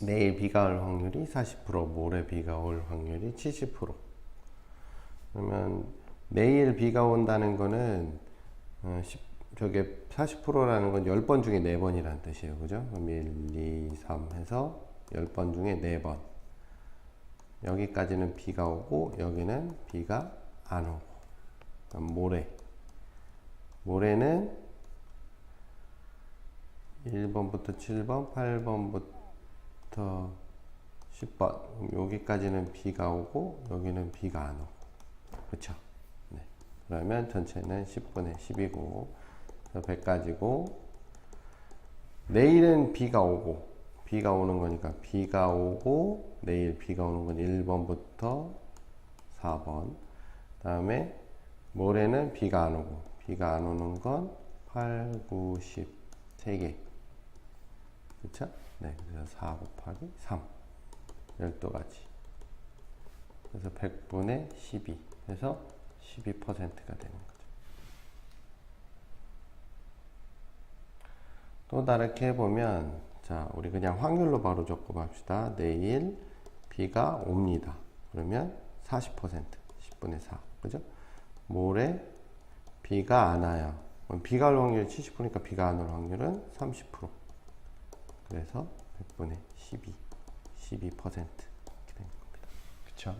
내일 비가 올 확률이 40%, 모레 비가 올 확률이 70%. 그러면 내일 비가 온다는 거는 어, 10, 저게 40%라는 건 10번 중에 4번이라는 뜻이에요. 그죠? 그럼 1, 2, 3 해서 10번 중에 4번. 여기까지는 비가 오고 여기는 비가 안 오고. 그럼 모레. 모레는 1번부터 7번, 8번부터 10번. 그럼 여기까지는 비가 오고 여기는 비가 안 오고. 그쵸? 네. 그러면 전체는 10분의 10이고 100가지고 내일은 비가 오고 비가 오는 거니까 비가 오고 내일 비가 오는 건 1번부터 4번 다음에 모레는 비가 안 오고 비가 안 오는 건 8, 9, 10 3개 그쵸? 네 그래서 4 곱하기 3 12가지. 그래서 100분의 12 해서 12%가 되는 거죠. 또 다르게 해보면 자 우리 그냥 확률로 바로 적고 봅시다. 내일 비가 옵니다. 그러면 40% 10분의 4 그죠? 모레 비가 안 와요. 비가 올 확률이 70%니까 비가 안 올 확률은 30% 그래서 100분의 12 12% 이렇게 되는 겁니다. 그쵸